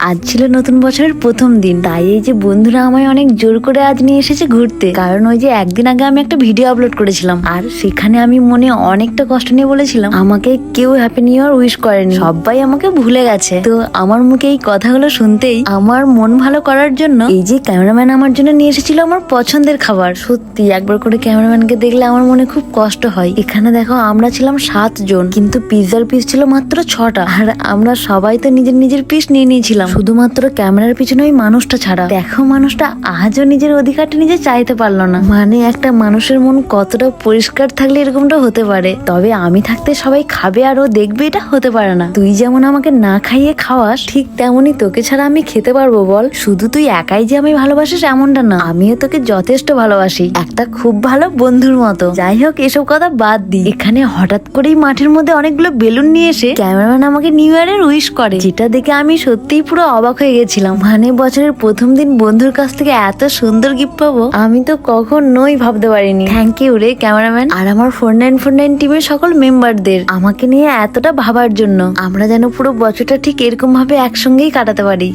আজ ছিল নতুন বছরের প্রথম দিন, তাই এই যে বন্ধুরা আমায় অনেক জোর করে আজ নিয়ে এসেছে ঘুরতে। কারণ ওই যে একদিন আগে আমি একটা ভিডিও আপলোড করেছিলাম, আর সেখানে আমি মনে অনেকটা কষ্ট নিয়ে বলেছিলাম, আমাকে কেউ হ্যাপি নিউ ইয়ার উইশ করেনি। সবাই আমাকে ভুলে গেছে। তো আমার মুখে এই কথাগুলো শুনতেই আমার মন ভালো করার জন্য এই যে ক্যামেরাম্যান আমার জন্য নিয়ে এসেছিল আমার পছন্দের খাবার। সত্যি, একবার করে ক্যামেরাম্যানকে দেখলে আমার মনে খুব কষ্ট হয়। এখানে দেখো, আমরা ছিলাম সাত জন কিন্তু পিৎজার পিস ছিল মাত্র ছটা। আর আমরা সবাই তো নিজের নিজের পিস নিয়ে নিয়েছিলাম। শুধুমাত্র ক্যামেরার পিছনে ওই মানুষটা ছাড়া। দেখো মানুষটা, আজও নিজের অধিকারটা নিজে চাইতে পারল না। মানে একটা মানুষের মন কতটা পরিষ্কার থাকলে এরকমটা হতে পারে? তবে আমি থাকতে সবাই খাবে আর ও দেখবে এটা হতে পারে না। তুই যেমন আমাকে না খাইয়ে খাওয়াস, ঠিক তেমনই তোকে ছাড়া আমি খেতে পারব বল। শুধু তুই একাই যে আমি ভালোবাসিস এমনটা না। আমিও তোকে যথেষ্ট ভালোবাসি। একটা খুব ভালো বন্ধুর মতো। যাই হোক, এসব কথা বাদ দিই এখানে হঠাৎ করেই মাঠের মধ্যে অনেকগুলো বেলুন নিয়ে এসে ক্যামেরাম্যান আমাকে নিউ ইয়ারের উইশ করে। যেটা দেখে আমি সত্যিই পুরো অবাক হয়ে গেছিলাম। মানে বছরের প্রথম দিন বন্ধুর কাছ থেকে এত সুন্দর গিফট পাবো, আমি তো কখনোই ভাবতে পারিনি। থ্যাংক ইউ রে ক্যামেরাম্যান আর আমার ফোর নাইন ফোর নাইন টিমের সকল মেম্বারদের আমাকে নিয়ে এতটা ভাবার জন্য। আমরা যেন পুরো বছরটা ঠিক এরকম ভাবে একসঙ্গেই কাটাতে পারি।